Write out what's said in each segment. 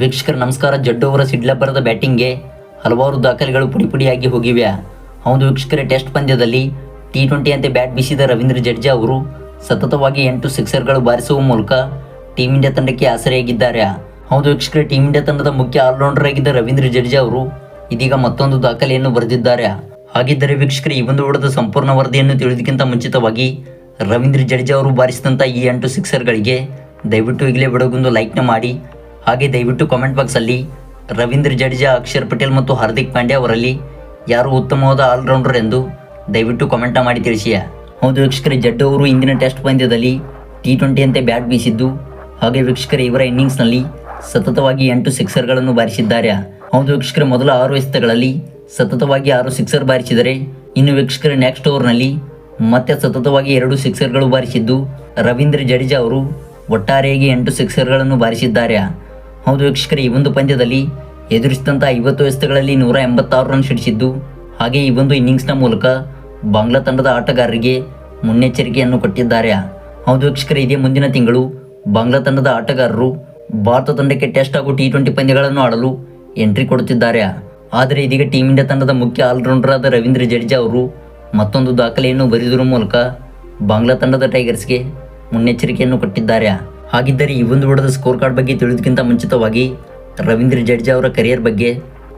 ವೀಕ್ಷಕರ ನಮಸ್ಕಾರ. ಜಡ್ಡು ಅವರ ಸಿಡ್ಲಬ್ಬರದ ಬ್ಯಾಟಿಂಗ್ಗೆ ಹಲವಾರು ದಾಖಲೆಗಳು ಪುಡಿ ಪುಡಿಯಾಗಿ ಹೋಗಿವೆ. ಹೌದು ವೀಕ್ಷಕರ, ಟೆಸ್ಟ್ ಪಂದ್ಯದಲ್ಲಿ ಟಿ ಟ್ವೆಂಟಿಯಂತೆ ಬ್ಯಾಟ್ ಬೀಸಿದ ರವೀಂದ್ರ ಜಡ್ಜಾ ಅವರು ಸತತವಾಗಿ ಎಂಟು ಸಿಕ್ಸರ್ಗಳು ಬಾರಿಸುವ ಮೂಲಕ ಟೀಮ್ ಇಂಡಿಯಾ ತಂಡಕ್ಕೆ ಆಸರೆಯಾಗಿದ್ದಾರೆ. ಹೌದು ವೀಕ್ಷಕರ ಟೀಮ್ ಇಂಡಿಯಾ ತಂಡದ ಮುಖ್ಯ ಆಲ್ರೌಂಡರ್ ಆಗಿದ್ದ ರವೀಂದ್ರ ಜಡ್ಜಾ ಅವರು ಇದೀಗ ಮತ್ತೊಂದು ದಾಖಲೆಯನ್ನು ಬರೆದಿದ್ದಾರೆ. ಹಾಗಿದ್ದರೆ ವೀಕ್ಷಕರ, ಈ ಒಂದು ಓಡದ ಸಂಪೂರ್ಣ ವರದಿಯನ್ನು ತಿಳಿದಕ್ಕಿಂತ ಮುಂಚಿತವಾಗಿ ರವೀಂದ್ರ ಜಡೇಜಾ ಅವರು ಬಾರಿಸಿದಂಥ ಈ ಎಂಟು ಸಿಕ್ಸರ್ಗಳಿಗೆ ದಯವಿಟ್ಟು ಈಗಲೇ ಬಿಡೋಗೊಂದು ಲೈಕ್ನ ಮಾಡಿ. ಹಾಗೆ ದಯವಿಟ್ಟು ಕಾಮೆಂಟ್ ಬಾಕ್ಸಲ್ಲಿ ರವೀಂದ್ರ ಜಡೇಜಾ, ಅಕ್ಷರ್ ಪಟೇಲ್ ಮತ್ತು ಹಾರ್ದಿಕ್ ಪಾಂಡ್ಯ ಅವರಲ್ಲಿ ಯಾರು ಉತ್ತಮವಾದ ಆಲ್ರೌಂಡರ್ ಎಂದು ದಯವಿಟ್ಟು ಕಾಮೆಂಟ್ ಮಾಡಿ ತಿಳಿಸಿಯ ಹೌದು ವೀಕ್ಷಕರೇ, ಜಡ್ಡು ಅವರು ಇಂದಿನ ಟೆಸ್ಟ್ ಪಂದ್ಯದಲ್ಲಿ ಟಿ ಟ್ವೆಂಟಿಯಂತೆ ಬ್ಯಾಟ್ ಬೀಸಿದ್ದು, ಹಾಗೆ ವೀಕ್ಷಕರೇ ಇವರ ಇನ್ನಿಂಗ್ಸ್ನಲ್ಲಿ ಸತತವಾಗಿ ಎಂಟು ಸಿಕ್ಸರ್ಗಳನ್ನು ಬಾರಿಸಿದ್ದಾರೆ. ಹೌದು ವೀಕ್ಷಕರ, ಮೊದಲ ಆರು ಎಸೆತಗಳಲ್ಲಿ ಸತತವಾಗಿ ಆರು ಸಿಕ್ಸರ್ ಬಾರಿಸಿದರೆ, ಇನ್ನು ವೀಕ್ಷಕರ ನೆಕ್ಸ್ಟ್ ಓವರ್ನಲ್ಲಿ ಮತ್ತೆ ಸತತವಾಗಿ ಎರಡು ಸಿಕ್ಸರ್ಗಳು ಬಾರಿಸಿದ್ದು ರವೀಂದ್ರ ಜಡೇಜಾ ಅವರು ಒಟ್ಟಾರೆಯಾಗಿ ಎಂಟು ಸಿಕ್ಸರ್ಗಳನ್ನು ಬಾರಿಸಿದ್ದಾರೆ. ಹೌದು ವೀಕ್ಷಕರೇ ಈ ಒಂದು ಪಂದ್ಯದಲ್ಲಿ ಎದುರಿಸಿದಂಥ ಐವತ್ತು ವ್ಯವಸ್ಥೆಗಳಲ್ಲಿ ನೂರ ಎಂಬತ್ತಾರು ರನ್ ಸಿಡಿಸಿದ್ದು ಹಾಗೆ ಈ ಒಂದು ಇನ್ನಿಂಗ್ಸ್ನ ಮೂಲಕ ಬಾಂಗ್ಲಾ ತಂಡದ ಆಟಗಾರರಿಗೆ ಮುನ್ನೆಚ್ಚರಿಕೆಯನ್ನು ಕೊಟ್ಟಿದ್ದಾರೆ. ಹೌದು ವೀಕ್ಷಕರೇ ಇದೇ ಮುಂದಿನ ತಿಂಗಳು ಬಾಂಗ್ಲಾ ತಂಡದ ಆಟಗಾರರು ಭಾರತ ತಂಡಕ್ಕೆ ಟೆಸ್ಟ್ ಹಾಗೂ ಟಿ ಟ್ವೆಂಟಿ ಪಂದ್ಯಗಳನ್ನು ಆಡಲು ಎಂಟ್ರಿ ಕೊಡುತ್ತಿದ್ದಾರೆ. ಆದರೆ ಇದೀಗ ಟೀಮ್ ಇಂಡಿಯಾ ತಂಡದ ಮುಖ್ಯ ಆಲ್ರೌಂಡರ್ ಆದ ರವೀಂದ್ರ ಜಡೇಜಾ ಅವರು ಮತ್ತೊಂದು ದಾಖಲೆಯನ್ನು ಬರೆದಿರುವ ಮೂಲಕ ಬಾಂಗ್ಲಾ ತಂಡದ ಟೈಗರ್ಸ್ಗೆ ಮುನ್ನೆಚ್ಚರಿಕೆಯನ್ನು ಕೊಟ್ಟಿದ್ದಾರೆ. ಹಾಗಿದ್ದರೆ ಈ ಒಂದು ಓಡದ ಸ್ಕೋರ್ ಕಾರ್ಡ್ ಬಗ್ಗೆ ತಿಳಿದಕ್ಕಿಂತ ಮುಂಚಿತವಾಗಿ ರವೀಂದ್ರ ಜಡೇಜಾ ಅವರ ಕರಿಯರ್ ಬಗ್ಗೆ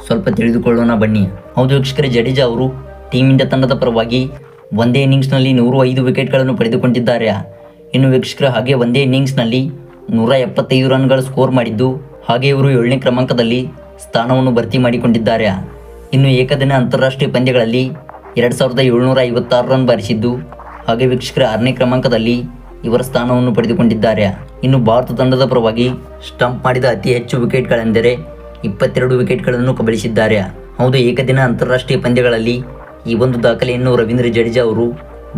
ಸ್ವಲ್ಪ ತಿಳಿದುಕೊಳ್ಳೋಣ ಬನ್ನಿ. ಹೌದು ವೀಕ್ಷಕರೇ, ಜಡೇಜಾ ಅವರು ಟೀಮ್ ಇಂಡಿಯಾ ತಂಡದ ಪರವಾಗಿ ಒಂದೇ ಇನ್ನಿಂಗ್ಸ್ನಲ್ಲಿ ನೂರು ಐದು ವಿಕೆಟ್ಗಳನ್ನು ಪಡೆದುಕೊಂಡಿದ್ದಾರೆ. ಇನ್ನು ವೀಕ್ಷಕರ, ಹಾಗೆ ಒಂದೇ ಇನ್ನಿಂಗ್ಸ್ನಲ್ಲಿ ನೂರ ಎಪ್ಪತ್ತೈದು ರನ್ಗಳು ಸ್ಕೋರ್ ಮಾಡಿದ್ದು, ಹಾಗೆ ಇವರು ಏಳನೇ ಕ್ರಮಾಂಕದಲ್ಲಿ ಸ್ಥಾನವನ್ನು ಭರ್ತಿ ಮಾಡಿಕೊಂಡಿದ್ದಾರೆ. ಇನ್ನು ಏಕದಿನ ಅಂತಾರಾಷ್ಟ್ರೀಯ ಪಂದ್ಯಗಳಲ್ಲಿ ಎರಡು ಸಾವಿರದ ಏಳುನೂರ ಐವತ್ತಾರು ರನ್ ಬಾರಿಸಿದ್ದು, ಹಾಗೆ ವೀಕ್ಷಕರ, ಆರನೇ ಕ್ರಮಾಂಕದಲ್ಲಿ ಇವರ ಸ್ಥಾನವನ್ನು ಪಡೆದುಕೊಂಡಿದ್ದಾರೆ. ಇನ್ನು ಭಾರತ ತಂಡದ ಪರವಾಗಿ ಸ್ಟಂಪ್ ಮಾಡಿದ ಅತಿ ಹೆಚ್ಚು ವಿಕೆಟ್ಗಳೆಂದರೆ ಇಪ್ಪತ್ತೆರಡು ವಿಕೆಟ್ಗಳನ್ನು ಕಬಳಿಸಿದ್ದಾರೆ. ಹೌದು, ಏಕದಿನ ಅಂತಾರಾಷ್ಟ್ರೀಯ ಪಂದ್ಯಗಳಲ್ಲಿ ಈ ಒಂದು ದಾಖಲೆಯನ್ನು ರವೀಂದ್ರ ಜಡೇಜಾ ಅವರು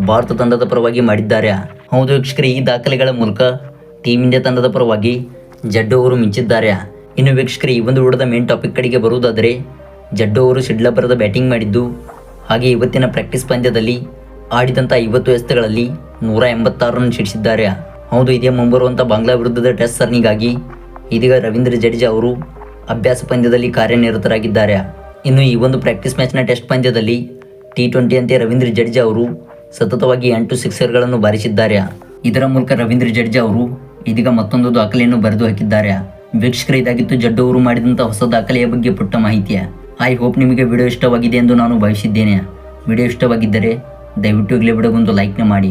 ಭಾರತ ತಂಡದ ಪರವಾಗಿ ಮಾಡಿದ್ದಾರೆ. ಹೌದು ವೀಕ್ಷಕರೇ, ಈ ದಾಖಲೆಗಳ ಮೂಲಕ ಟೀಮ್ ಇಂಡಿಯಾ ತಂಡದ ಪರವಾಗಿ ಜಡ್ಡು ಅವರು ಮಿಂಚಿದ್ದಾರೆ. ಇನ್ನು ವೀಕ್ಷಕರೇ, ಈ ಒಂದು ವಿಡಿಯೋದ ಮೇನ್ ಟಾಪಿಕ್ ಕಡೆಗೆ ಬರುವುದಾದರೆ ಜಡ್ಡು ಅವರು ಸಿಡ್ಲಬ್ಬರದ ಬ್ಯಾಟಿಂಗ್ ಮಾಡಿದ್ದು, ಹಾಗೆ ಇವತ್ತಿನ ಪ್ರಾಕ್ಟೀಸ್ ಪಂದ್ಯದಲ್ಲಿ ಆಡಿದಂಥ ಐವತ್ತು ಎಸೆತಗಳಲ್ಲಿ ನೂರ ಎಂಬತ್ತಾರು ರನ್ ಸಿಡಿಸಿದ್ದಾರೆ ಹೌದು, ಇದೇ ಮುಂಬರುವಂಥ ಬಾಂಗ್ಲಾ ವಿರುದ್ಧದ ಟೆಸ್ಟ್ ಸರಣಿಗಾಗಿ ಇದೀಗ ರವೀಂದ್ರ ಜಡೇಜಾ ಅವರು ಅಭ್ಯಾಸ ಪಂದ್ಯದಲ್ಲಿ ಕಾರ್ಯನಿರತರಾಗಿದ್ದಾರೆ. ಇನ್ನು ಈ ಒಂದು ಪ್ರಾಕ್ಟೀಸ್ ಮ್ಯಾಚ್ನ ಟೆಸ್ಟ್ ಪಂದ್ಯದಲ್ಲಿ ಟಿ ಟ್ವೆಂಟಿಯಂತೆ ರವೀಂದ್ರ ಜಡೇಜಾ ಅವರು ಸತತವಾಗಿ ಎಂಟು ಸಿಕ್ಸರ್ಗಳನ್ನು ಬಾರಿಸಿದ್ದಾರೆ. ಇದರ ಮೂಲಕ ರವೀಂದ್ರ ಜಡೇಜಾ ಅವರು ಇದೀಗ ಮತ್ತೊಂದು ದಾಖಲೆಯನ್ನು ಬರೆದು ಹಾಕಿದ್ದಾರೆ. ವೀಕ್ಷಕರ ಇದಾಗಿತ್ತು, ಜಡ್ಡು ಅವರು ಮಾಡಿದಂಥ ಹೊಸ ದಾಖಲೆಯ ಬಗ್ಗೆ ಪುಟ್ಟ ಮಾಹಿತಿಯ ಐ ಹೋಪ್ ನಿಮಗೆ ವಿಡಿಯೋ ಇಷ್ಟವಾಗಿದೆ ಎಂದು ನಾನು ಭಾವಿಸಿದ್ದೇನೆ. ವಿಡಿಯೋ ಇಷ್ಟವಾಗಿದ್ದರೆ ದಯವಿಟ್ಟು ಇಲ್ಲೇ ವಿಡಿಯೋಗೊಂದು ಲೈಕ್ನ ಮಾಡಿ.